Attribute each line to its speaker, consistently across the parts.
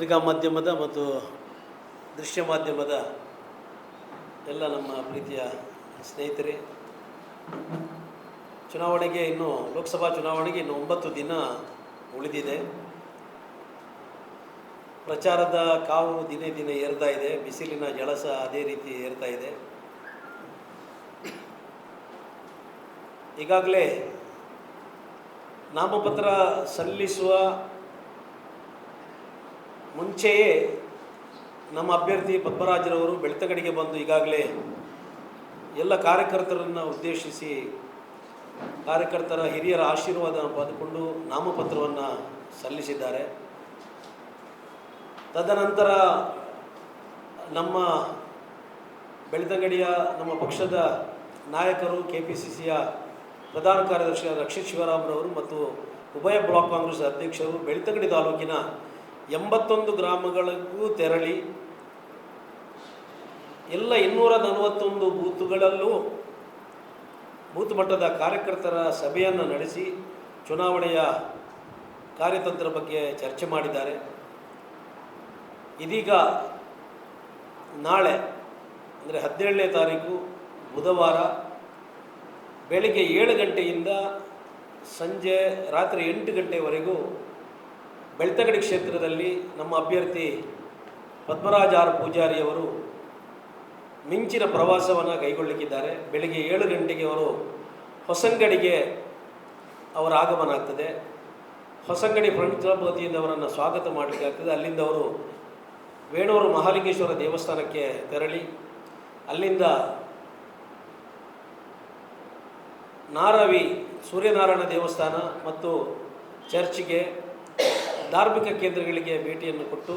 Speaker 1: ಪತ್ರಿಕಾ ಮಾಧ್ಯಮದ ಮತ್ತು ದೃಶ್ಯ ಮಾಧ್ಯಮದ ಎಲ್ಲ ನಮ್ಮ ಪ್ರೀತಿಯ ಸ್ನೇಹಿತರೆ, ಚುನಾವಣೆಗೆ ಇನ್ನು, ಲೋಕಸಭಾ ಚುನಾವಣೆಗೆ ಇನ್ನು ಒಂಬತ್ತು ದಿನ ಉಳಿದಿದೆ. ಪ್ರಚಾರದ ಕಾವು ದಿನೇ ದಿನೇ ಏರ್ತಾ ಇದೆ, ಬಿಸಿಲಿನ ಜಳಸ ಅದೇ ರೀತಿ ಏರ್ತಾ ಇದೆ. ಈಗಾಗಲೇ ನಾಮಪತ್ರ ಸಲ್ಲಿಸುವ ಮುಂಚೆಯೇ ನಮ್ಮ ಅಭ್ಯರ್ಥಿ ಪದ್ಮರಾಜರವರು ಬೆಳ್ತಗಡೆಗೆ ಬಂದು ಈಗಾಗಲೇ ಎಲ್ಲ ಕಾರ್ಯಕರ್ತರನ್ನು ಉದ್ದೇಶಿಸಿ ಕಾರ್ಯಕರ್ತರ ಹಿರಿಯರ ಆಶೀರ್ವಾದ ಪಡೆದುಕೊಂಡು ನಾಮಪತ್ರವನ್ನು ಸಲ್ಲಿಸಿದ್ದಾರೆ. ತದನಂತರ ನಮ್ಮ ಬೆಳ್ತಂಗಡಿಯ ನಮ್ಮ ಪಕ್ಷದ ನಾಯಕರು ಕೆ ಪಿ ಸಿ ಸಿಯ ಪ್ರಧಾನ ಕಾರ್ಯದರ್ಶಿ ರಕ್ಷಿತ್ ಶಿವರಾಮ್ರವರು ಮತ್ತು ಉಭಯ ಬ್ಲಾಕ್ ಕಾಂಗ್ರೆಸ್ ಅಧ್ಯಕ್ಷರು ಬೆಳ್ತಂಗಡಿ ತಾಲೂಕಿನ ಎಂಬತ್ತೊಂದು ಗ್ರಾಮಗಳಿಗೂ ತೆರಳಿ, ಎಲ್ಲ ಇನ್ನೂರ ನಲವತ್ತೊಂದು ಬೂತುಗಳಲ್ಲೂ ಬೂತ್ ಮಟ್ಟದ ಕಾರ್ಯಕರ್ತರ ಸಭೆಯನ್ನು ನಡೆಸಿ ಚುನಾವಣೆಯ ಕಾರ್ಯತಂತ್ರ ಬಗ್ಗೆ ಚರ್ಚೆ ಮಾಡಿದ್ದಾರೆ. ಇದೀಗ ನಾಳೆ, ಅಂದರೆ ಹದಿನೇಳನೇ ತಾರೀಕು ಬುಧವಾರ ಬೆಳಗ್ಗೆ ಏಳು ಗಂಟೆಯಿಂದ ಸಂಜೆ ರಾತ್ರಿ ಎಂಟು ಗಂಟೆವರೆಗೂ ಬೆಳ್ತಂಗಡಿ ಕ್ಷೇತ್ರದಲ್ಲಿ ನಮ್ಮ ಅಭ್ಯರ್ಥಿ ಪದ್ಮರಾಜ ಆರ್ ಪೂಜಾರಿಯವರು ಮಿಂಚಿನ ಪ್ರವಾಸವನ್ನು ಕೈಗೊಳ್ಳಲಿಕ್ಕಿದ್ದಾರೆ ಬೆಳಿಗ್ಗೆ ಏಳು ಗಂಟೆಗೆ ಅವರು ಹೊಸಂಗಡಿಗೆ ಅವರ ಆಗಮನ ಆಗ್ತದೆ. ಹೊಸಂಗಡಿ ಫ್ರಂಟ್ ಕ್ಲಬ್ ಅವರನ್ನು ಸ್ವಾಗತ ಮಾಡಲಿಕ್ಕೆ ಆಗ್ತದೆ. ಅಲ್ಲಿಂದ ಅವರು ವೇಣೂರು ಮಹಾಲಿಂಗೇಶ್ವರ ದೇವಸ್ಥಾನಕ್ಕೆ ತೆರಳಿ. ಅಲ್ಲಿಂದ ನಾರವಿ ಸೂರ್ಯನಾರಾಯಣ ದೇವಸ್ಥಾನ ಮತ್ತು ಚರ್ಚ್ಗೆ ಧಾರ್ಮಿಕ ಕೇಂದ್ರಗಳಿಗೆ ಭೇಟಿಯನ್ನು ಕೊಟ್ಟು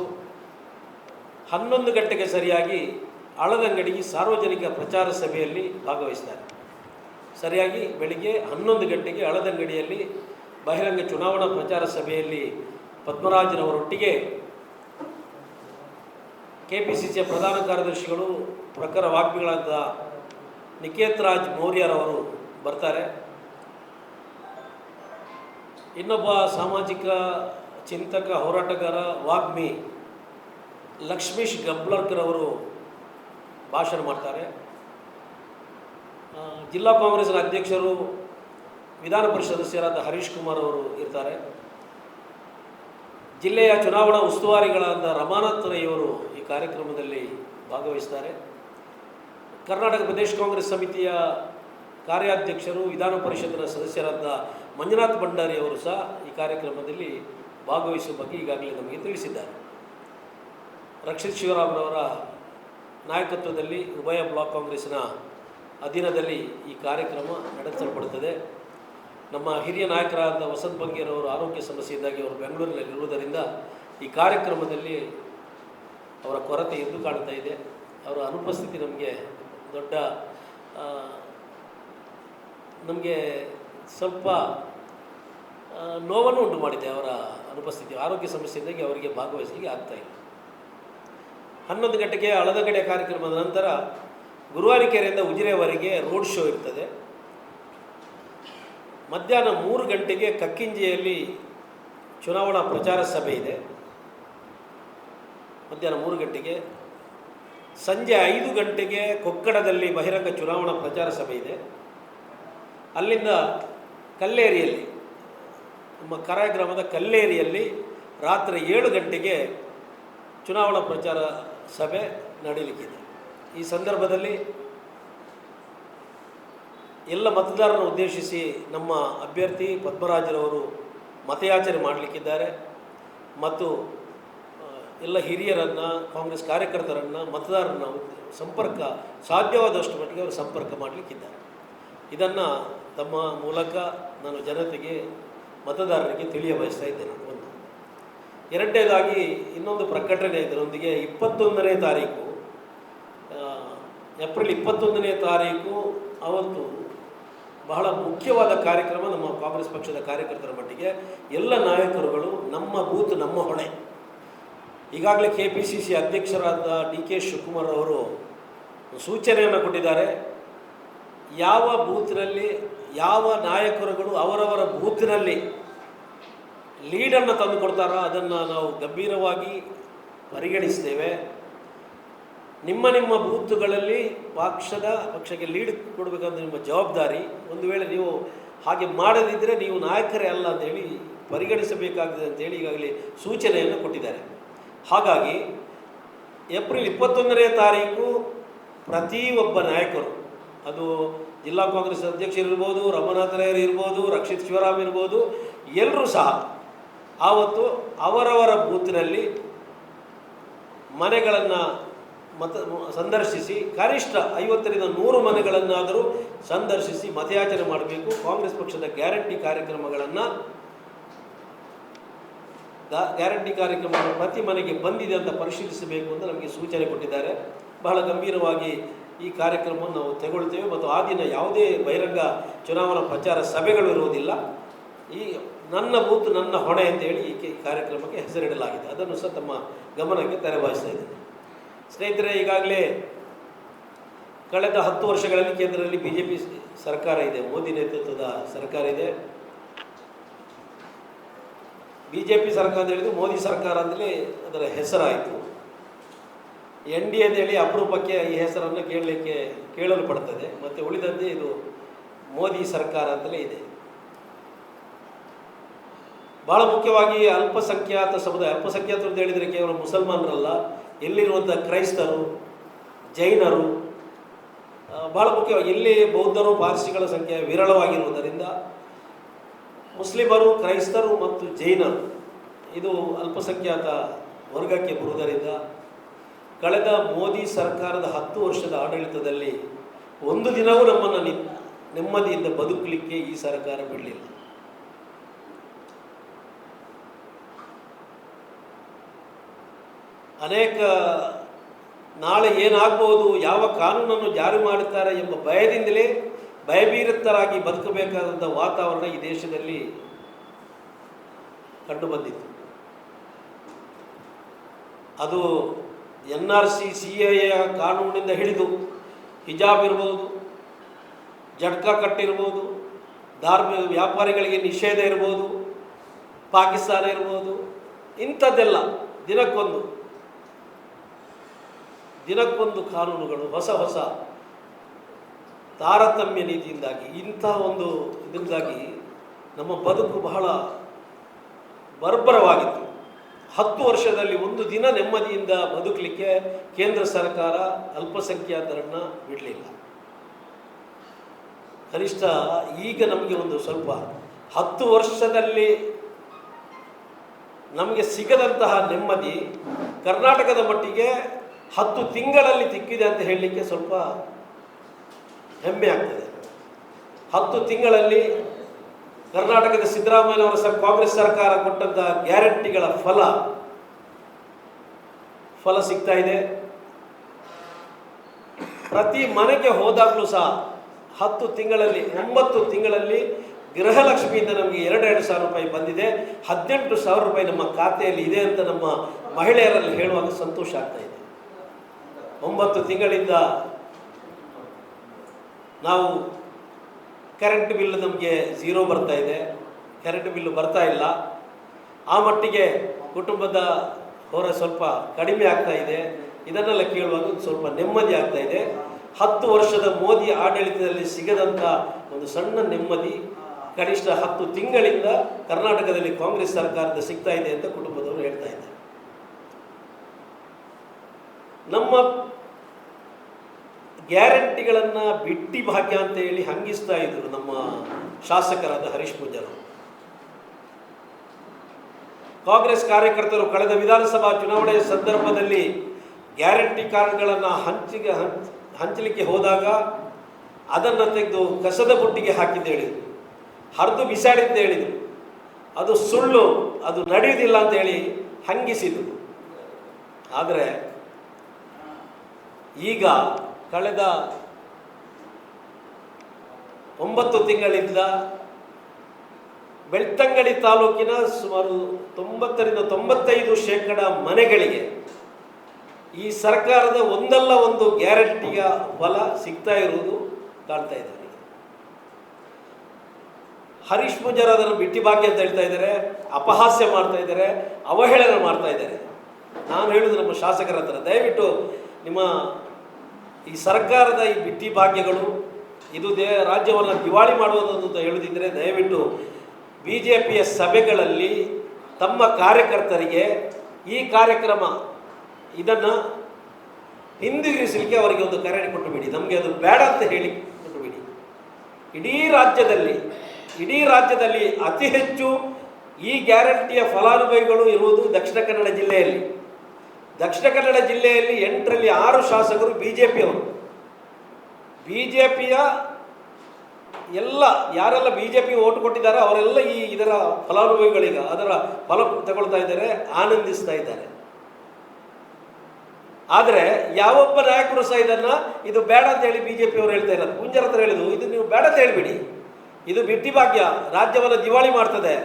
Speaker 1: ಹನ್ನೊಂದು ಗಂಟೆಗೆ ಸರಿಯಾಗಿ ಅಳದಂಗಡಿ ಸಾರ್ವಜನಿಕ ಪ್ರಚಾರ ಸಭೆಯಲ್ಲಿ ಭಾಗವಹಿಸಿದ್ದಾರೆ ಸರಿಯಾಗಿ ಬೆಳಿಗ್ಗೆ ಹನ್ನೊಂದು ಗಂಟೆಗೆ ಅಳದಂಗಡಿಯಲ್ಲಿ ಬಹಿರಂಗ ಚುನಾವಣಾ ಪ್ರಚಾರ ಸಭೆಯಲ್ಲಿ ಪದ್ಮರಾಜನವರೊಟ್ಟಿಗೆ ಕೆ ಪಿ ಸಿ ಸಿಯ ಪ್ರಧಾನ ಕಾರ್ಯದರ್ಶಿಗಳು ಪ್ರಖರ ವಾಗ್ಮಿಗಳಾದ ನಿಕೇತ್ ರಾಜ್ ಮೌರ್ಯರವರು ಬರ್ತಾರೆ. ಇನ್ನೊಬ್ಬ ಸಾಮಾಜಿಕ ಚಿಂತಕ, ಹೋರಾಟಗಾರ ವಾಗ್ಮಿ ಲಕ್ಷ್ಮೀಶ್ ಗಬ್ಲರ್ಕರವರು ಭಾಷಣ ಮಾಡ್ತಾರೆ. ಜಿಲ್ಲಾ ಕಾಂಗ್ರೆಸ್ನ ಅಧ್ಯಕ್ಷರು, ವಿಧಾನ ಪರಿಷತ್ ಸದಸ್ಯರಾದ ಹರೀಶ್ ಕುಮಾರ್ ಅವರು ಇರ್ತಾರೆ. ಜಿಲ್ಲೆಯ ಚುನಾವಣಾ ಉಸ್ತುವಾರಿಗಳಾದ ರಮಾನಾಥ್ ರೈಯವರು ಈ ಕಾರ್ಯಕ್ರಮದಲ್ಲಿ ಭಾಗವಹಿಸ್ತಾರೆ. ಕರ್ನಾಟಕ ಪ್ರದೇಶ ಕಾಂಗ್ರೆಸ್ ಸಮಿತಿಯ ಕಾರ್ಯಾಧ್ಯಕ್ಷರು, ವಿಧಾನ ಪರಿಷತ್ತಿನ ಸದಸ್ಯರಾದ ಮಂಜುನಾಥ್ ಭಂಡಾರಿ ಅವರು ಸಹ ಈ ಕಾರ್ಯಕ್ರಮದಲ್ಲಿ ಭಾಗವಹಿಸುವ ಬಗ್ಗೆ ಈಗಾಗಲೇ ನಮಗೆ ತಿಳಿಸಿದ್ದಾರೆ. ರಕ್ಷಿತ್ ಶಿವರಾಮ್ರವರ ನಾಯಕತ್ವದಲ್ಲಿ ಉಭಯ ಬ್ಲಾಕ್ ಕಾಂಗ್ರೆಸ್ನ ಅಧೀನದಲ್ಲಿ ಈ ಕಾರ್ಯಕ್ರಮ ನಡೆಸಲ್ಪಡುತ್ತದೆ. ನಮ್ಮ ಹಿರಿಯ ನಾಯಕರಾದ ವಸಂತ್ ಬಂಗೇರವರು ಆರೋಗ್ಯ ಸಮಸ್ಯೆಯಿಂದಾಗಿ ಅವರು ಬೆಂಗಳೂರಿನಲ್ಲಿರುವುದರಿಂದ ಈ ಕಾರ್ಯಕ್ರಮದಲ್ಲಿ ಅವರ ಕೊರತೆ ಎದ್ದು ಕಾಣ್ತಾ ಇದೆ. ಅವರ ಅನುಪಸ್ಥಿತಿ ನಮಗೆ ದೊಡ್ಡ ನಮಗೆ ಸ್ವಲ್ಪ ನೋವನ್ನು ಉಂಟು ಮಾಡಿದೆ ಅವರ ಅನುಪಸ್ಥಿತಿ, ಆರೋಗ್ಯ ಸಮಸ್ಯೆಯಿಂದಾಗಿ ಅವರಿಗೆ ಭಾಗವಹಿಸಲಿಕ್ಕೆ ಆಗ್ತಾ ಇಲ್ಲ. ಹನ್ನೊಂದು ಗಂಟೆಗೆ ಹಳದಗಡೆ ಕಾರ್ಯಕ್ರಮದ ನಂತರ ಗುರುವಾರಿಕೆರೆಯಿಂದ ಉಜಿರೆವರೆಗೆ ರೋಡ್ ಶೋ ಇರ್ತದೆ. ಮಧ್ಯಾಹ್ನ ಮೂರು ಗಂಟೆಗೆ ಕಕ್ಕಿಂಜೆಯಲ್ಲಿ ಚುನಾವಣಾ ಪ್ರಚಾರ ಸಭೆ ಇದೆ. ಮಧ್ಯಾಹ್ನ ಮೂರು ಗಂಟೆಗೆ, ಸಂಜೆ ಐದು ಗಂಟೆಗೆ ಕೊಕ್ಕಡದಲ್ಲಿ ಬಹಿರಂಗ ಚುನಾವಣಾ ಪ್ರಚಾರ ಸಭೆ ಇದೆ. ಅಲ್ಲಿಂದ ಕಲ್ಲೇರಿಯಲ್ಲಿ ನಮ್ಮ ಕರಾಯ ಗ್ರಾಮದ ಕಲ್ಲೇರಿಯಲ್ಲಿ ರಾತ್ರಿ ಏಳು ಗಂಟೆಗೆ ಚುನಾವಣಾ ಪ್ರಚಾರ ಸಭೆ ನಡೀಲಿಕ್ಕಿದೆ. ಈ ಸಂದರ್ಭದಲ್ಲಿ ಎಲ್ಲ ಮತದಾರರನ್ನು ಉದ್ದೇಶಿಸಿ ನಮ್ಮ ಅಭ್ಯರ್ಥಿ ಪದ್ಮರಾಜರವರು ಮತಯಾಚನೆ ಮಾಡಲಿಕ್ಕಿದ್ದಾರೆ. ಮತ್ತು ಎಲ್ಲ ಹಿರಿಯರನ್ನು, ಕಾಂಗ್ರೆಸ್ ಕಾರ್ಯಕರ್ತರನ್ನು, ಮತದಾರರನ್ನು ಸಂಪರ್ಕ ಸಾಧ್ಯವಾದಷ್ಟು ಮಟ್ಟಿಗೆ ಅವರು ಸಂಪರ್ಕ ಮಾಡಲಿಕ್ಕಿದ್ದಾರೆ. ಇದನ್ನು ತಮ್ಮ ಮೂಲಕ ನಾನು ಜನತೆಗೆ ಮತದಾರರಿಗೆ ತಿಳಿಯ ಬಯಸ್ತಾ ಇದ್ದೇನೆ ಒಂದು ಎರಡನೇದಾಗಿ ಇನ್ನೊಂದು ಪ್ರಕಟಣೆ ಇದರೊಂದಿಗೆ ಇಪ್ಪತ್ತೊಂದನೇ ತಾರೀಕು ಏಪ್ರಿಲ್ ಇಪ್ಪತ್ತೊಂದನೇ ತಾರೀಕು ಅವತ್ತು ಬಹಳ ಮುಖ್ಯವಾದ ಕಾರ್ಯಕ್ರಮ ನಮ್ಮ ಕಾಂಗ್ರೆಸ್ ಪಕ್ಷದ ಕಾರ್ಯಕರ್ತರ ಮಟ್ಟಿಗೆ. ಎಲ್ಲ ನಾಯಕರುಗಳು ನಮ್ಮ ಬೂತ್, ನಮ್ಮ ಹೊಣೆ. ಈಗಾಗಲೇ ಕೆ ಪಿ ಸಿ ಸಿ ಅಧ್ಯಕ್ಷರಾದ ಡಿ ಕೆ ಶಿವಕುಮಾರ್ ಅವರು ಸೂಚನೆಯನ್ನು ಕೊಟ್ಟಿದ್ದಾರೆ. ಯಾವ ಬೂತ್ನಲ್ಲಿ ಯಾವ ನಾಯಕರುಗಳು ಅವರವರ ಬೂತಿನಲ್ಲಿ ಲೀಡನ್ನು ತಂದು ಕೊಡ್ತಾರೋ ಅದನ್ನು ನಾವು ಗಂಭೀರವಾಗಿ ಪರಿಗಣಿಸ್ತೇವೆ. ನಿಮ್ಮ ನಿಮ್ಮ ಬೂತುಗಳಲ್ಲಿ ಪಕ್ಷದ ಪಕ್ಷಕ್ಕೆ ಲೀಡ್ ಕೊಡಬೇಕಂತ ನಿಮ್ಮ ಜವಾಬ್ದಾರಿ. ಒಂದು ವೇಳೆ ನೀವು ಹಾಗೆ ಮಾಡದಿದ್ದರೆ ನೀವು ನಾಯಕರೇ ಅಲ್ಲ ಅಂತೇಳಿ ಪರಿಗಣಿಸಬೇಕಾಗಿದೆ ಅಂತೇಳಿ ಈಗಾಗಲೇ ಸೂಚನೆಯನ್ನು ಕೊಟ್ಟಿದ್ದಾರೆ. ಹಾಗಾಗಿ ಏಪ್ರಿಲ್ ಇಪ್ಪತ್ತೊಂದನೇ ತಾರೀಕು ಪ್ರತಿಯೊಬ್ಬ ನಾಯಕರು ಅದು ಜಿಲ್ಲಾ ಕಾಂಗ್ರೆಸ್ ಅಧ್ಯಕ್ಷರಿರ್ಬೋದು ರಮನಾಥರಾಯರು ಇರ್ಬೋದು, ರಕ್ಷಿತ್ ಶಿವರಾಮ್ ಇರ್ಬೋದು ಎಲ್ಲರೂ ಸಹ ಆವತ್ತು ಅವರವರ ಬೂತ್ನಲ್ಲಿ ಮನೆಗಳನ್ನು ಮತ, ಸಂದರ್ಶಿಸಿ ಕನಿಷ್ಠ ಐವತ್ತರಿಂದ ನೂರು ಮನೆಗಳನ್ನಾದರೂ ಸಂದರ್ಶಿಸಿ ಮತಯಾಚನೆ ಮಾಡಬೇಕು. ಕಾಂಗ್ರೆಸ್ ಪಕ್ಷದ ಗ್ಯಾರಂಟಿ ಕಾರ್ಯಕ್ರಮಗಳನ್ನು ಗ್ಯಾರಂಟಿ ಕಾರ್ಯಕ್ರಮಗಳು ಪ್ರತಿ ಮನೆಗೆ ಬಂದಿದೆ ಅಂತ ಪರಿಶೀಲಿಸಬೇಕು ಅಂತ ನಮಗೆ ಸೂಚನೆ ಕೊಟ್ಟಿದ್ದಾರೆ. ಬಹಳ ಗಂಭೀರವಾಗಿ ಈ ಕಾರ್ಯಕ್ರಮವನ್ನು ನಾವು ತಗೊಳ್ತೇವೆ ಮತ್ತು ಆ ದಿನ ಯಾವುದೇ ಬಹಿರಂಗ ಚುನಾವಣಾ ಪ್ರಚಾರ ಸಭೆಗಳು ಇರುವುದಿಲ್ಲ. ಈ ನನ್ನ ಬೂತ್ ನನ್ನ ಹೊಣೆ ಅಂತೇಳಿ ಈ ಕಾರ್ಯಕ್ರಮಕ್ಕೆ ಹೆಸರಿಡಲಾಗಿದೆ. ಅದನ್ನು ಸಹ ತಮ್ಮ ಗಮನಕ್ಕೆ ತೆರೆಬಾಯಿಸ್ತಾ ಇದ್ದೇನೆ. ಸ್ನೇಹಿತರೆ, ಈಗಾಗಲೇ ಕಳೆದ ಹತ್ತು ವರ್ಷಗಳಲ್ಲಿ ಕೇಂದ್ರದಲ್ಲಿ ಬಿ ಜೆ ಪಿ ಸರ್ಕಾರ ಇದೆ. ಮೋದಿ ನೇತೃತ್ವದ ಸರ್ಕಾರ ಇದೆ. ಬಿ ಜೆ ಪಿ ಸರ್ಕಾರ ಅಂತ ಹೇಳಿದ್ರು ಮೋದಿ ಸರ್ಕಾರ ಅಂತಲೇ ಅದರ ಹೆಸರಾಯಿತು. ಎನ್ ಡಿ ಅಂತೇಳಿ ಅಪರೂಪಕ್ಕೆ ಈ ಹೆಸರನ್ನು ಕೇಳಲಿಕ್ಕೆ, ಕೇಳಲು ಪಡ್ತದೆ. ಮತ್ತು ಉಳಿದಂತೆ ಇದು ಮೋದಿ ಸರ್ಕಾರ ಅಂತಲೇ ಇದೆ. ಬಹಳ ಮುಖ್ಯವಾಗಿ ಅಲ್ಪಸಂಖ್ಯಾತ ಸಮುದಾಯ, ಅಲ್ಪಸಂಖ್ಯಾತರು ಅಂತ ಹೇಳಿದರೆ ಕೇವಲ ಮುಸಲ್ಮಾನರಲ್ಲ ಎಲ್ಲಿರುವಂಥ ಕ್ರೈಸ್ತರು, ಜೈನರು ಬಹಳ ಮುಖ್ಯವಾಗಿ ಇಲ್ಲಿ ಬೌದ್ಧರು, ಪಾರ್ಸಿಗಳ ಸಂಖ್ಯೆ ವಿರಳವಾಗಿರುವುದರಿಂದ ಮುಸ್ಲಿಮರು, ಕ್ರೈಸ್ತರು ಮತ್ತು ಜೈನರು, ಇದು ಅಲ್ಪಸಂಖ್ಯಾತ ವರ್ಗಕ್ಕೆ ಬರುವುದರಿಂದ ಕಳೆದ ಮೋದಿ ಸರ್ಕಾರದ ಹತ್ತು ವರ್ಷದ ಆಡಳಿತದಲ್ಲಿ ಒಂದು ದಿನವೂ ನಮ್ಮನ್ನು ನಿ ನೆಮ್ಮದಿಯಿಂದ ಬದುಕಲಿಕ್ಕೆ ಈ ಸರ್ಕಾರ ಬಿಡಲಿಲ್ಲ. ಅನೇಕ ನಾಳೆ ಏನಾಗ್ಬೋದು, ಯಾವ ಕಾನೂನನ್ನು ಜಾರಿ ಮಾಡುತ್ತಾರೆ ಎಂಬ ಭಯದಿಂದಲೇ ಭಯಭೀರತರಾಗಿ ಬದುಕಬೇಕಾದಂಥ ವಾತಾವರಣ ಈ ದೇಶದಲ್ಲಿ ಕಂಡುಬಂದಿತ್ತು ಅದು N R C C A ಕಾನೂನಿನಿಂದ ಹಿಡಿದು ಹಿಜಾಬ್ ಇರ್ಬೋದು, ಜಟ್ಕ ಕಟ್ಟಿರ್ಬೋದು, ಧಾರ್ಮಿಕ ವ್ಯಾಪಾರಿಗಳಿಗೆ ನಿಷೇಧ ಇರ್ಬೋದು, ಪಾಕಿಸ್ತಾನ ಇರ್ಬೋದು, ಇಂಥದ್ದೆಲ್ಲ ದಿನಕ್ಕೊಂದು ದಿನಕ್ಕೊಂದು ಕಾನೂನುಗಳು ಹೊಸ ಹೊಸ ತಾರತಮ್ಯ ನೀತಿಯಿಂದಾಗಿ, ಇಂಥ ಒಂದು ಇದರಿಂದಾಗಿ ನಮ್ಮ ಬದುಕು ಬಹಳ ಬರ್ಬರವಾಗಿತ್ತು. ಹತ್ತು ವರ್ಷದಲ್ಲಿ ಒಂದು ದಿನ ನೆಮ್ಮದಿಯಿಂದ ಬದುಕಲಿಕ್ಕೆ ಕೇಂದ್ರ ಸರ್ಕಾರ ಅಲ್ಪಸಂಖ್ಯಾತರನ್ನು ಬಿಡಲಿಲ್ಲ. ಕನಿಷ್ಠ ಈಗ ನಮಗೆ ಒಂದು ಸ್ವಲ್ಪ ಹತ್ತು ವರ್ಷದಲ್ಲಿ ನಮಗೆ ಸಿಗದಂತಹ ನೆಮ್ಮದಿ ಕರ್ನಾಟಕದ ಮಟ್ಟಿಗೆ ಹತ್ತು ತಿಂಗಳಲ್ಲಿ ತಿಕ್ಕಿದೆ ಅಂತ ಹೇಳಲಿಕ್ಕೆ ಸ್ವಲ್ಪ ಹೆಮ್ಮೆ ಆಗ್ತದೆ. ಹತ್ತು ತಿಂಗಳಲ್ಲಿ ಕರ್ನಾಟಕದ ಸಿದ್ದರಾಮಯ್ಯನವರ ಸರ್ ಕಾಂಗ್ರೆಸ್ ಸರ್ಕಾರ ಕೊಟ್ಟಂಥ ಗ್ಯಾರಂಟಿಗಳ ಫಲ ಫಲ ಸಿಗ್ತಾ ಇದೆ. ಪ್ರತಿ ಮನೆಗೆ ಹೋದಾಗಲೂ ಸಹ ಹತ್ತು ತಿಂಗಳಲ್ಲಿ, ಒಂಬತ್ತು ತಿಂಗಳಲ್ಲಿ ಗೃಹಲಕ್ಷ್ಮಿಯಿಂದ ನಮಗೆ ಎರಡೆರಡು ಸಾವಿರ ರೂಪಾಯಿ ಬಂದಿದೆ. ಹದಿನೆಂಟು ಸಾವಿರ ರೂಪಾಯಿ ನಮ್ಮ ಖಾತೆಯಲ್ಲಿ ಇದೆ ಅಂತ ನಮ್ಮ ಮಹಿಳೆಯರಲ್ಲಿ ಹೇಳುವಾಗ ಸಂತೋಷ ಆಗ್ತಾ ಇದೆ. ಒಂಬತ್ತು ತಿಂಗಳಿಂದ ನಾವು ಕರೆಂಟ್ ಬಿಲ್ ನಮಗೆ ಝೀರೋ ಬರ್ತಾ ಇದೆ. ಕರೆಂಟ್ ಬಿಲ್ ಬರ್ತಾ ಇಲ್ಲ. ಆ ಮಟ್ಟಿಗೆ ಕುಟುಂಬದ ಹೊರ ಸ್ವಲ್ಪ ಕಡಿಮೆ ಆಗ್ತಾ ಇದೆ. ಇದನ್ನೆಲ್ಲ ಕೇಳುವಾಗ ಸ್ವಲ್ಪ ನೆಮ್ಮದಿ ಆಗ್ತಾ ಇದೆ. ಹತ್ತು ವರ್ಷದ ಮೋದಿ ಆಡಳಿತದಲ್ಲಿ ಸಿಗದಂಥ ಒಂದು ಸಣ್ಣ ನೆಮ್ಮದಿ ಕನಿಷ್ಠ ಹತ್ತು ತಿಂಗಳಿಂದ ಕರ್ನಾಟಕದಲ್ಲಿ ಕಾಂಗ್ರೆಸ್ ಸರ್ಕಾರದ ಸಿಗ್ತಾ ಇದೆ ಅಂತ ಕುಟುಂಬದವರು ಹೇಳ್ತಾ ಇದ್ದಾರೆ. ನಮ್ಮ ಗ್ಯಾರಂಟಿಗಳನ್ನು ಬಿಟ್ಟಿ ಭಾಗ್ಯ ಅಂತ ಹೇಳಿ ಹಂಗಿಸ್ತಾ ಇದ್ರು ನಮ್ಮ ಶಾಸಕರಾದ ಹರೀಶ್ ಪೂಜಾರ ಕಾಂಗ್ರೆಸ್ ಕಾರ್ಯಕರ್ತರು ಕಳೆದ ವಿಧಾನಸಭಾ ಚುನಾವಣೆಯ ಸಂದರ್ಭದಲ್ಲಿ ಗ್ಯಾರಂಟಿ ಕಾರ್ಡ್ಗಳನ್ನು ಹಂಚಿಗೆ ಹಂಚ್, ಹಂಚಲಿಕ್ಕೆ ಹೋದಾಗ ಅದನ್ನು ತೆಗೆದು ಕಸದ ಬುಟ್ಟಿಗೆ ಹಾಕಿದ್ದು ಹೇಳಿದರು. ಹರಿದು ಬಿಸಾಡಿದ್ದು ಹೇಳಿದರು. ಅದು ಸುಳ್ಳು, ಅದು ನಡೆಯುವುದಿಲ್ಲ ಅಂತ ಹೇಳಿ ಹಂಗಿಸಿದರು. ಆದರೆ ಈಗ ಕಳೆದ ಒಂಬತ್ತು ತಿಂಗಳಿಂದ ಬೆಳ್ತಂಗಡಿ ತಾಲೂಕಿನ ಸುಮಾರು ತೊಂಬತ್ತರಿಂದ ತೊಂಬತ್ತೈದು ಶೇಕಡ ಮನೆಗಳಿಗೆ ಈ ಸರ್ಕಾರದ ಒಂದಲ್ಲ ಒಂದು ಗ್ಯಾರಂಟಿಯ ಫಲ ಸಿಗ್ತಾ ಇರುವುದು ಕಾಣ್ತಾ ಇದ್ದಾರೆ ಹರೀಶ್ ಪೂಜಾರ್ ಅದನ್ನು ಬಿಟ್ಟಿ ಭಾಗ್ಯ ಅಂತ ಹೇಳ್ತಾ ಇದ್ದಾರೆ, ಅಪಹಾಸ್ಯ ಮಾಡ್ತಾ ಇದ್ದಾರೆ, ಅವಹೇಳನ ಮಾಡ್ತಾ ಇದ್ದಾರೆ. ನಾನು ಹೇಳುವುದು ನಮ್ಮ ಶಾಸಕರ ಹತ್ರ. ದಯವಿಟ್ಟು ನಿಮ್ಮ ಈ ಸರ್ಕಾರದ ಈ ಬಿಟ್ಟಿ ಭಾಗ್ಯಗಳು, ಇದು ದೇ ರಾಜ್ಯವನ್ನು ದಿವಾಳಿ ಮಾಡುವುದು ಅಂತ ಹೇಳಿದ್ರೆ ದಯವಿಟ್ಟು ಬಿ ಜೆ ಪಿಯ ಸಭೆಗಳಲ್ಲಿ ತಮ್ಮ ಕಾರ್ಯಕರ್ತರಿಗೆ ಈ ಕಾರ್ಯಕ್ರಮ, ಇದನ್ನು ಹಿಂದಿರುಗಿಸಲಿಕ್ಕೆ ಅವರಿಗೆ ಒಂದು ಕರೆ ಕೊಟ್ಟು ಬಿಡಿ. ನಮಗೆ ಅದು ಬೇಡ ಅಂತ ಹೇಳಿ ಕೊಟ್ಟು ಬಿಡಿ. ಇಡೀ ರಾಜ್ಯದಲ್ಲಿ ಇಡೀ ರಾಜ್ಯದಲ್ಲಿ ಅತಿ ಹೆಚ್ಚು ಈ ಗ್ಯಾರಂಟಿಯ ಫಲಾನುಭವಿಗಳು ಇರುವುದು ದಕ್ಷಿಣ ಕನ್ನಡ ಜಿಲ್ಲೆಯಲ್ಲಿ. ದಕ್ಷಿಣ ಕನ್ನಡ ಜಿಲ್ಲೆಯಲ್ಲಿ ಎಂಟರಲ್ಲಿ ಆರು ಶಾಸಕರು ಬಿ ಜೆ ಪಿಯವರು ಬಿ ಜೆ ಪಿಯ ಎಲ್ಲ ಯಾರೆಲ್ಲ ಬಿ ಜೆ ಪಿ ಓಟ್ ಕೊಟ್ಟಿದ್ದಾರೆ ಅವರೆಲ್ಲ ಈ ಇದರ ಫಲಾನುಭವಿಗಳೀಗ ಅದರ ಫಲ ತಗೊಳ್ತಾ ಇದ್ದಾರೆ, ಆನಂದಿಸ್ತಾ ಇದ್ದಾರೆ. ಆದರೆ ಯಾವೊಬ್ಬ ನಾಯಕರು ಸಹ ಇದನ್ನ ಇದು ಬೇಡ ಅಂತ ಹೇಳಿ ಬಿ ಜೆ ಪಿಯವರು ಹೇಳ್ತಾ ಇಲ್ಲ ಪೂಂಜರ ಹತ್ರ ಹೇಳಿದ್ರು, ಇದು ನೀವು ಬೇಡ ಅಂತ ಹೇಳಿಬಿಡಿ. ಇದು ಬಿಟ್ಟಿ ಭಾಗ್ಯ ರಾಜ್ಯವನ್ನು ದಿವಾಳಿ ಮಾಡ್ತದೆ.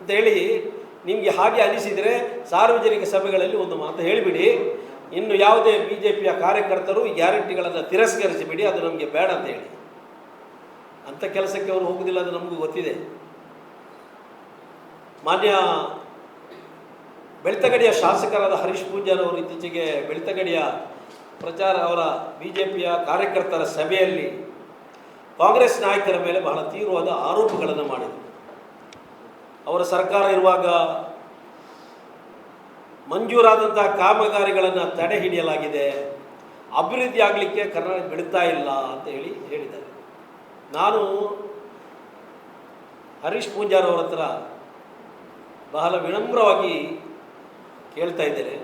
Speaker 1: ಅಂತ ಹೇಳಿ ನಿಮಗೆ ಹಾಗೆ ಅನಿಸಿದರೆ ಸಾರ್ವಜನಿಕ ಸಭೆಗಳಲ್ಲಿ ಒಂದು ಮಾತು ಹೇಳಿಬಿಡಿ. ಇನ್ನು ಯಾವುದೇ ಬಿ ಜೆ ಪಿಯ ಕಾರ್ಯಕರ್ತರು ಗ್ಯಾರಂಟಿಗಳನ್ನು ತಿರಸ್ಕರಿಸಿಬಿಡಿ, ಅದು ನಮಗೆ ಬೇಡ ಅಂತ ಹೇಳಿ. ಅಂಥ ಕೆಲಸಕ್ಕೆ ಅವರು ಹೋಗುವುದಿಲ್ಲ ಅದು ನಮಗೂ ಗೊತ್ತಿದೆ. ಮಾನ್ಯ ಬೆಳ್ತಗಡಿಯ ಶಾಸಕರಾದ ಹರೀಶ್ ಪೂಜಾರ್ ಅವರು ಇತ್ತೀಚೆಗೆ ಬೆಳ್ತಗಡಿಯ ಪ್ರಚಾರ, ಅವರ ಬಿ ಜೆ ಪಿಯ ಕಾರ್ಯಕರ್ತರ ಸಭೆಯಲ್ಲಿ ಕಾಂಗ್ರೆಸ್ ನಾಯಕರ ಮೇಲೆ ಬಹಳ ತೀವ್ರವಾದ ಆರೋಪಗಳನ್ನು ಮಾಡಿದರು. ಅವರ ಸರ್ಕಾರ ಇರುವಾಗ ಮಂಜೂರಾದಂತಹ ಕಾಮಗಾರಿಗಳನ್ನು ತಡೆ ಹಿಡಿಯಲಾಗಿದೆ. ಅಭಿವೃದ್ಧಿ ಆಗಲಿಕ್ಕೆ ಕರ್ನಾಟಕ ಬಿಡ್ತಾ ಇಲ್ಲ ಅಂತ ಹೇಳಿ ಹೇಳಿದ್ದಾರೆ. ನಾನು ಹರೀಶ್ ಪೂಂಜಾರ್ ಅವರ ಹತ್ರ ಬಹಳ ವಿನಮ್ರವಾಗಿ ಕೇಳ್ತಾ ಇದ್ದೇನೆ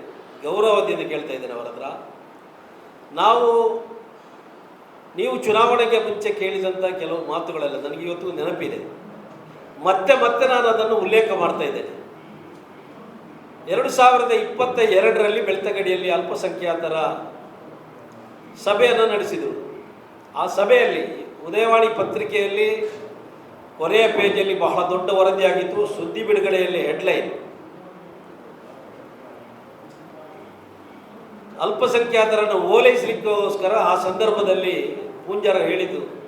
Speaker 1: ಗೌರವದಿಂದ ಕೇಳ್ತಾ ಇದ್ದೇನೆ ಅವರ ಹತ್ರ. ನಾವು, ನೀವು ಚುನಾವಣೆಗೆ ಮುಂಚೆ ಕೇಳಿದಂಥ ಕೆಲವು ಮಾತುಗಳೆಲ್ಲ ನನಗೆ ಇವತ್ತು ನೆನಪಿದೆ. ಮತ್ತೆ ಮತ್ತೆ ನಾನು ಅದನ್ನು ಉಲ್ಲೇಖ ಮಾಡ್ತಾ ಇದ್ದೇನೆ. ಎರಡು ಸಾವಿರದ ಇಪ್ಪತ್ತ ಎರಡರಲ್ಲಿ ಬೆಳ್ತಗಡಿಯಲ್ಲಿ ಅಲ್ಪಸಂಖ್ಯಾತರ ಸಭೆಯನ್ನು ನಡೆಸಿದರು. ಆ ಸಭೆಯಲ್ಲಿ ಉದಯವಾಣಿ ಪತ್ರಿಕೆಯಲ್ಲಿ ಕೊನೆಯ ಪೇಜಲ್ಲಿ ಬಹಳ ದೊಡ್ಡ ವರದಿಯಾಗಿತ್ತು, ಸುದ್ದಿ ಬಿಡುಗಡೆಯಲ್ಲಿ ಹೆಡ್ಲೈನ್. ಅಲ್ಪಸಂಖ್ಯಾತರನ್ನು ಓಲೈಸಲಿಕ್ಕೋಸ್ಕರ ಆ ಸಂದರ್ಭದಲ್ಲಿ ಪೂಂಜಾರ ಹೇಳಿದ್ದು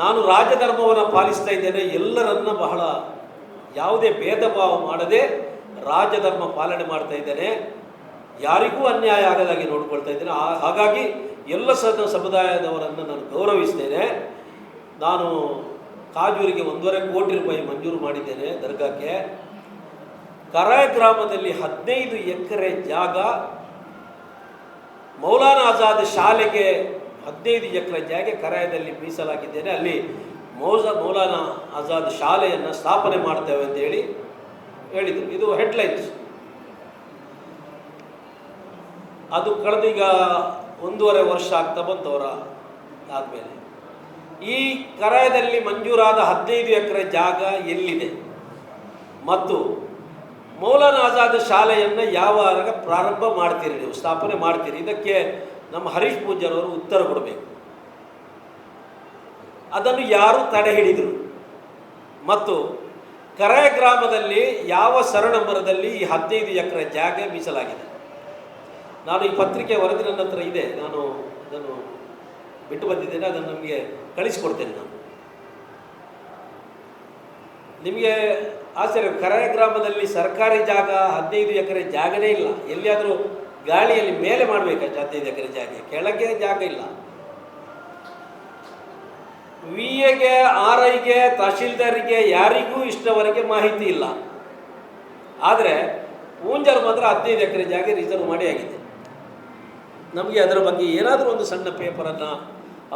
Speaker 1: ನಾನು ರಾಜಧರ್ಮವನ್ನು ಪಾಲಿಸ್ತಾ ಇದ್ದೇನೆ, ಎಲ್ಲರನ್ನ ಬಹಳ ಯಾವುದೇ ಭೇದ ಭಾವ ಮಾಡದೆ ರಾಜಧರ್ಮ ಪಾಲನೆ ಮಾಡ್ತಾ ಇದ್ದೇನೆ. ಯಾರಿಗೂ ಅನ್ಯಾಯ ಆಗದಾಗಿ ನೋಡ್ಕೊಳ್ತಾ ಇದ್ದೇನೆ. ಹಾಗಾಗಿ ಎಲ್ಲ ಸದ, ಸಮುದಾಯದವರನ್ನು ನಾನು ಗೌರವಿಸ್ತೇನೆ. ನಾನು ಕಾಜೂರಿಗೆ ಒಂದೂವರೆ ಕೋಟಿ ರೂಪಾಯಿ ಮಂಜೂರು ಮಾಡಿದ್ದೇನೆ ದರ್ಗಾಕ್ಕೆ. ಕರಾಯ ಗ್ರಾಮದಲ್ಲಿ ಹದಿನೈದು ಎಕರೆ ಜಾಗ ಮೌಲಾನಾ ಆಜಾದ್ ಶಾಲೆಗೆ ಹದಿನೈದು ಎಕರೆ ಜಾಗ ಕರಾಯದಲ್ಲಿ ಮೀಸಲಾಗಿದ್ದೇನೆ. ಅಲ್ಲಿ ಮೌಜ ಮೌಲಾನಾ ಆಜಾದ್ ಶಾಲೆಯನ್ನು ಸ್ಥಾಪನೆ ಮಾಡ್ತೇವೆ ಅಂತ ಹೇಳಿ ಹೇಳಿದರು. ಇದು ಹೆಡ್ಲೈನ್ಸ್. ಅದು ಕಳೆದೀಗ ಒಂದೂವರೆ ವರ್ಷ ಆಗ್ತಾ ಬಂತವರ ಆದಮೇಲೆ. ಈ ಕರಾಯದಲ್ಲಿ ಮಂಜೂರಾದ ಹದಿನೈದು ಎಕರೆ ಜಾಗ ಎಲ್ಲಿದೆ? ಮತ್ತು ಮೌಲಾನಾ ಆಜಾದ್ ಶಾಲೆಯನ್ನು ಯಾವಾಗ ಪ್ರಾರಂಭ ಮಾಡ್ತೀರಿ ನೀವು? ಸ್ಥಾಪನೆ ಮಾಡ್ತೀರಿ? ಇದಕ್ಕೆ ನಮ್ಮ ಹರೀಶ್ ಪೂಜಾರವರು ಉತ್ತರ ಕೊಡಬೇಕು. ಅದನ್ನು ಯಾರು ತಡೆ ಹಿಡಿದರು? ಮತ್ತು ಕರೆ ಗ್ರಾಮದಲ್ಲಿ ಯಾವ ಸರಣಂಬರದಲ್ಲಿ ಈ ಹದಿನೈದು ಎಕರೆ ಜಾಗ ಮೀಸಲಾಗಿದೆ? ನಾನು ಈ ಪತ್ರಿಕೆ ವರದಿ ನನ್ನ ಹತ್ರ ಇದೆ. ನಾನು ಅದನ್ನು ಬಿಟ್ಟು ಬಂದಿದ್ದೇನೆ. ಅದನ್ನು ನಮಗೆ ಕಳಿಸಿಕೊಡ್ತೇನೆ ನಾನು. ನಿಮಗೆ ಆಶ್ಚರ್ಯ. ಕರೆ ಗ್ರಾಮದಲ್ಲಿ ಸರ್ಕಾರಿ ಜಾಗ ಹದಿನೈದು ಎಕರೆ ಜಾಗನೇ ಇಲ್ಲ. ಎಲ್ಲಿಯಾದರೂ ಗಾಳಿಯಲ್ಲಿ ಮೇಲೆ ಮಾಡಬೇಕು ಹದಿನೈದು ಎಕರೆ ಜಾಗ ಕೆಳಗೆ ಜಾಗ ಇಲ್ಲ. ವಿ ಎಗೆ ಆರ್ ಐಗೆ ತಹಶೀಲ್ದಾರಿಗೆ ಯಾರಿಗೂ ಇಷ್ಟವರೆಗೆ ಮಾಹಿತಿ ಇಲ್ಲ. ಆದರೆ ಊಂಜಲ್ ಮಾತ್ರ ಹದಿನೈದು ಎಕರೆ ಜಾಗ ರಿಸರ್ವ್ ಮಾಡಿ ಆಗಿದೆ. ನಮಗೆ ಅದರ ಬಗ್ಗೆ ಏನಾದರೂ ಒಂದು ಸಣ್ಣ ಪೇಪರನ್ನು